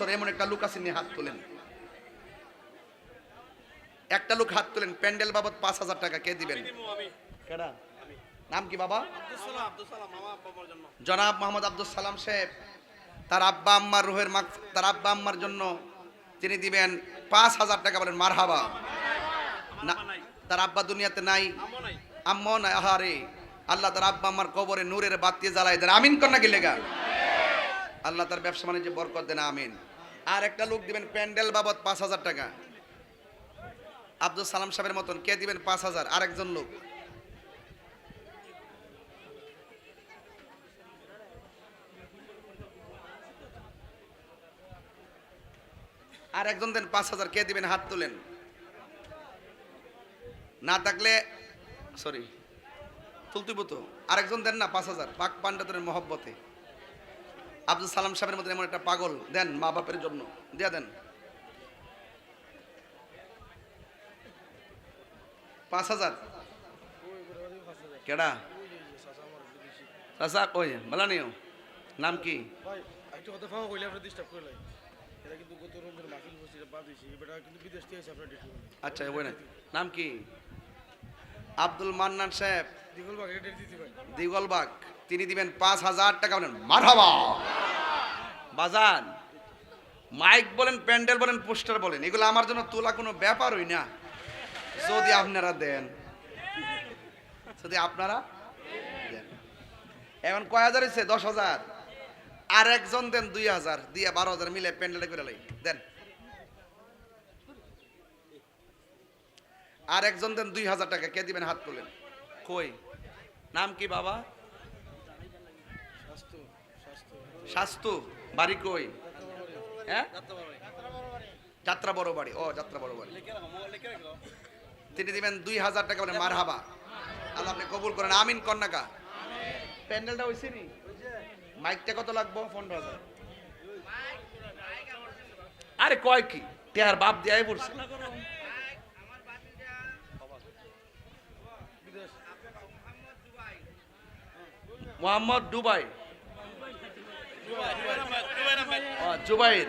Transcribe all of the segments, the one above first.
বছর এমন একটা লোক আছে নিয়ে হাত তোলেন। একটা লোক হাত তোলেন প্যান্ডেল বাবদ পাঁচ হাজার টাকা কে দিবেন? কেডা? নাম কি বাবা? জনাব মোহাম্মদ আব্দুল সালাম সাহেব তার আব্বা আম্মার রুহের মাক তার আব্বা আম্মার জন্য তিনি দিবেন পাঁচ হাজার টাকা বলেন মারহাবা। না তার আব্বা দুনিয়াতে নাই। আম্মাও নাই আহারে। আল্লাহ তার আব্বা আম্মার কবরে নূরের বাতি জ্বালাই দেন। আমিন কর নাকি লেগা? আল্লাহ তার ব্যবসা বাণিজ্য বরকত দেন আমিন। আর একটা লোক দিবেন প্যান্ডেল বাবদ পাঁচ হাজার টাকা। আব্দুল সালাম সাহেবের মতন কে দিবেন পাঁচ হাজার? আরেকজন লোক। আর একজন দেন পাঁচ হাজার, কে দিবেন হাত তুলেন। না থাকলে সরি তুলতুব তো। আরেকজন দেন না পাঁচ হাজার, পাক পান্ডাতের মহব্বতে। আব্দুল সালাম সাহেবের মধ্যে এমন একটা পাগল। দেন মা বাপের জন্য। দিয়া দেন। পাঁচ হাজার। কেডা? চাচা কই? বলা নিও নাম কি? আচ্ছা নাম কি? আব্দুল মান্নান সাহেব। দিগলবাগ তিনি দিবেন পাঁচ হাজার টাকা বলেন মারহাবা। বাজান মাইক বলেন প্যান্ডেল বলেন পোস্টার বলেন এগুলো আমার জন্য তোলা কোনো ব্যাপারই না। যদি আপনারা দেন। যদি আপনারা দেন। এখন কয় হাজার হয়েছে দশ হাজার। আর একজন দেন দুই হাজার দিয়ে বারো হাজার মিলে প্যান্ডেলটা করে লাই। দেন। আর একজন দেন দুই হাজার টাকা। কে দিবেন হাত তোলেন? কই? নাম কি বাবা? স্বাস্থ্য বাড়ি কই? হ্যাঁ? যাত্রা বড় বাড়ি। ও যাত্রা বড় বাড়ি। তিনি দিবেন দুই হাজার টাকা বলে মার হাবা আল্লাহ আপনি কবুল করেন। আমিন কন্যাকা। প্যান্ডেলটা হয়েছে নি? মাইকটা কত লাগবো? পনেরো হাজার। আরে কয় কি? তেহার বাপ দেয়াই পড়ছে। মোহাম্মদ দুবাই। ও, জুবাইর।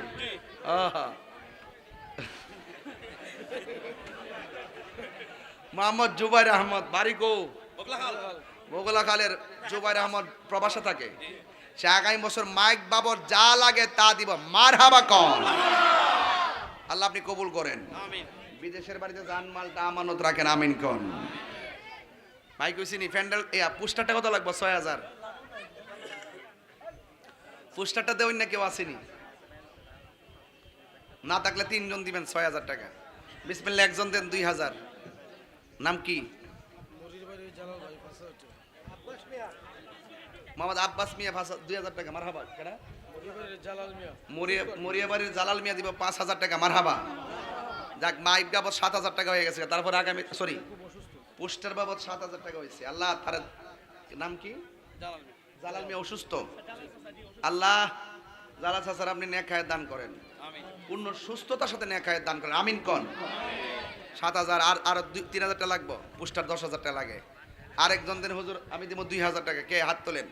মোহাম্মদ জুবাইর আহমদ বাড়ি কো? বগলা খালের জুবাইর আহমদ প্রবাসে থাকে। সে আগামী বছর মাইক বাবর যা লাগে তা দিব। মার হাবা কম। আল্লাহ আপনি কবুল করেন। বিদেশের বাড়িতে জান মালটা আমানত রাখেন আমিন কন। মাইক হইছিনি ফ্যান্ডেল এ পুস্টারটা কত লাগবে? ছয় হাজার। পুস্টারটা দেওয়ার না কেউ আসেনি। না থাকলে তিনজন দিবেন ছয় হাজার টাকা। বিসমিল্লা একজন দেন দুই হাজার। নাম কি? মোহাম্মদ আব্বাস মিয়া ভাষা দুই হাজার টাকা মারহাবা। কেডা? মরির বাড়ির জালাল মিয়া দিব পাঁচ হাজার টাকা মারহাবা। যাক মাইক বাবদ সাত হাজার টাকা হয়ে গেছে। তারপর আগামী সরি পোস্টার বাবদ সাত হাজার টাকা হয়েছে। আল্লাহ তার নাম কি? জালাল মিয়া অসুস্থ। আল্লাহ জালাল সাসার আপনি নেখায় দান করেন। পূর্ণ সুস্থতার সাথে নেখায় দান করেন। আমিন কন? সাত হাজার আর আর দুই- তিন হাজার টাকা লাগবো। পোস্টার দশ হাজার টাকা লাগে। আরেকজন দিন হুজুর আমি দিব দুই হাজার টাকা। কে? হাত তোলেন।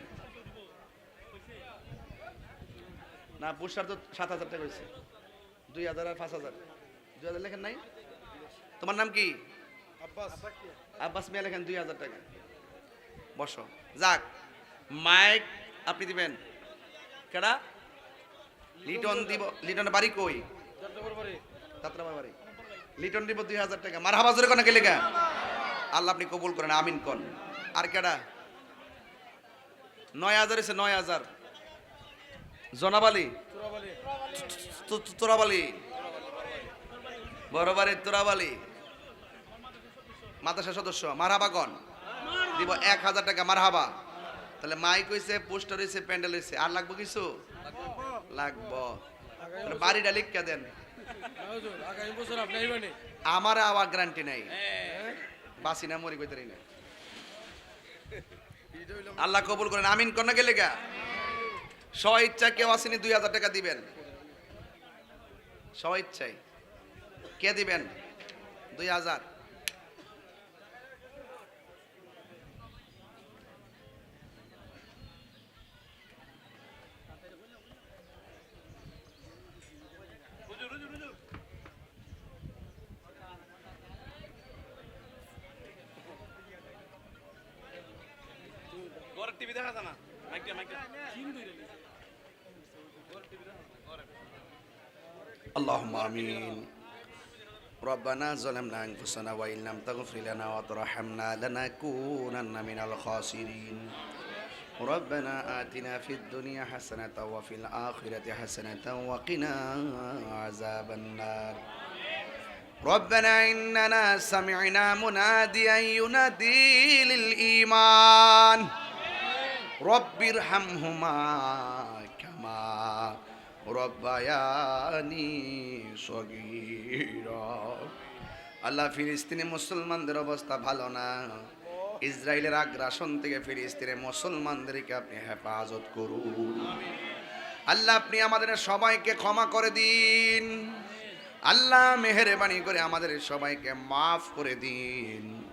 না পোস্টার তো সাত হাজার টাকা হয়েছে। দুই হাজার আর পাঁচ হাজার। দুই হাজার লেখেন নাই? তোমার নাম কি? আব্বাস। আব্বাস মিয়া লেখেন দুই হাজার টাকা। বসো। যাক মাইক আপনি দিবেন। কেডা? লিটন দিব লিটনের বাড়ি কই? যাত্রাবার বাড়ি। লিটন দিব দুই হাজার টাকা। মার হাবাজরে কোন গেলে গা আল্লাহ আপনি কবুল করেন আমিন কন। আর কেডা? নয় হাজার এসে নয় হাজার। জনাবালি তোরাবালি। বড় তোরাবালি। মাদ্রাসা সদস্য মারহাবা কন। দিব এক হাজার টাকা মারহাবা। তাহলে মাইক হইছে, পোস্টার হইছে, প্যান্ডেল হইছে। আর লাগবো কিছু? লাগবো। বাড়িটা লিখকে দেন। আমার আবার গ্যারান্টি নাই। বাসি না, মরি কইতারি না। আল্লাহ কবুল করেন, আমিন কন্যা গেলে গা স্ব ইচ্ছা কেউ আসেনি, দুই হাজার টাকা দিবেন। স্ব ইচ্ছাই কে দিবেন? দুই হাজার। اللهم آمين. ربنا ظلمنا أنفسنا وإن لم تغفر لنا وترحمنا لنكونن من الخاسرين. ربنا آتنا في الدنيا حسنة وفي الآخرة حسنة وقنا عذاب النار. ربنا إننا سمعنا مناديا ينادي للإيمان. রব্বির হামহুমা ক্ষমা রব্বায়ানি সগির। আল্লাহ ফিলিস্তিনি মুসলমানদের অবস্থা ভালো না। ইসরায়েলের আগ্রাসন থেকে ফিলিস্তিনে মুসলমানদেরকে আপনি হেফাজত করুন। আল্লাহ, আপনি আমাদের সবাইকে ক্ষমা করে দিন। আল্লাহ, মেহরবানি করে আমাদের সবাইকে মাফ করে দিন।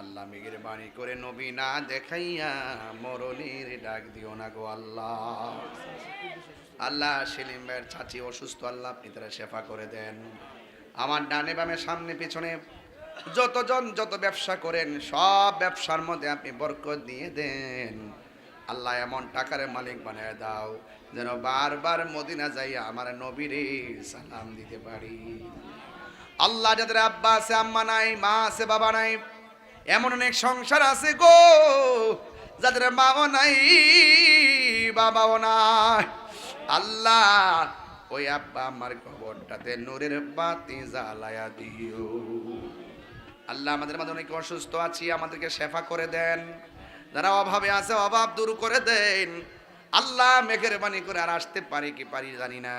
আল্লাহ মেহেরবানি করে নবী না দেখাইয়া মরণের ডাক দিও না গো আল্লাহ। আল্লাহ সেলিম ভাইয়ের চাচি অসুস্থ, আল্লাহ আপনি তারা শেফা করে দেন। আমার ডানে বামে সামনে পিছনে যতজন যত ব্যবসা করেন, সব ব্যবসার মধ্যে আপনি বরকত দিয়ে দেন। আল্লাহ এমন টাকার মালিক বানিয়ে দাও, যেন বারবার মদিনা যাইয়া আমার নবীরে সালাম দিতে পারি। আল্লাহ যাদের আব্বা আছে, আম্মা নাই, মা আছে, বাবা নাই এমন অনেক সংসার আছে গো, যাদের মাও নাই, বাবাও নাই। আল্লাহ, ওই আব্বা আমার কবরটাতে নূরের বাতি জ্বালায়া দিও। আল্লাহ আমাদের মাঝে অনেক অসুস্থ আছি, আমাদেরকে শেফা করে দেন। যারা অভাবে আছে, অভাব দূর করে দেন। আল্লাহ মেঘের বাণী করে আর আসতে পারি কি পারি জানি না।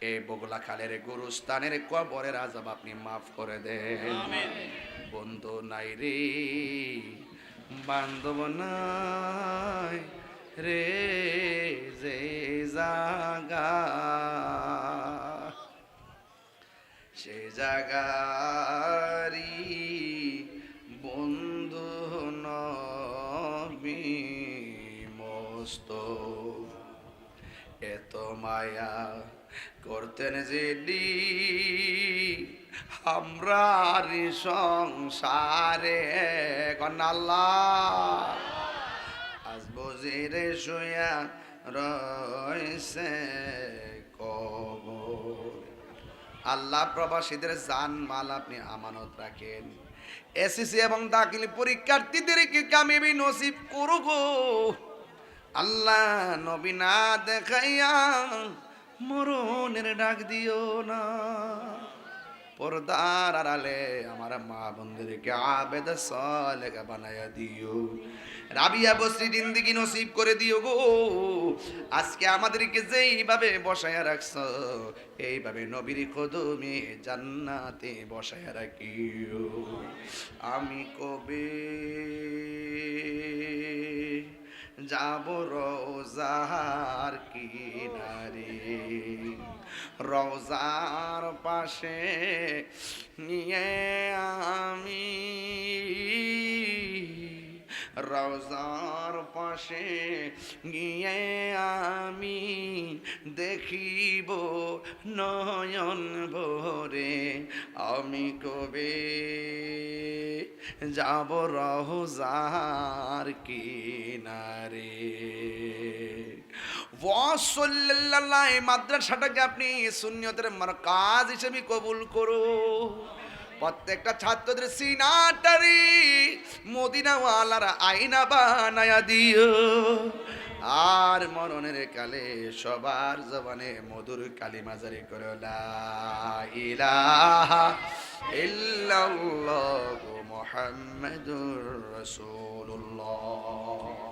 এ বগলা খালের গুরুস্থানের কবরের আজাব আপনি মাফ করে দেন। বন্ধু নাই রে বান্ধব নাই রে যে জাগা। সে জাগারি বন্ধু নবী মস্ত মায়া করতেন যেডি আমরা সংসারে কন্যাল্লাহ আজ বজিরে শুয়া রয়েছে কবর। আল্লাহ প্রবাসীদের জান মাল আপনি আমানত রাখেন। এসএসসি এবং দাখিল পরীক্ষার্থীদেরকে কামিবি নসিব করু গো আল্লাহ নবী না দেখাইয়া মরণের ডাক দিও না। পর্দার আড়ালে আমার মা বন্ধুদেরকে আবেদ সলেখা বানাইয়া দিও। রাবিয়া বসরি জিন্দিগি নসিব করে দিও গো। আজকে আমাদেরকে যেইভাবে বসায়া রাখছ, এইভাবে নবীর কদমে জান্নাতে বসায়া রাখিও। আমি কবে যাব রোজার কিনারে। রোজার পাশে নিয়ে আমি। রোজার পাশে গিয়ে আমি দেখিব নয়ন ভরে। আমি কবে যাব রহজার কিনারে। ওয়াসল্লাল্লাহ এই মাদ্রাসাটাকে আপনি শূন্যতের কাজ হিসেবে কবুল করো। প্রত্যেকটা ছাত্রদের সিনাটারি মদিনাওয়ালার আইনা বানায়া দিও। আর মরণের কালে সবার জবানে মধুর কালী মাজারি করো রসুল্লাহ ইল্লাল্লাহু রাসূলুল্লাহ।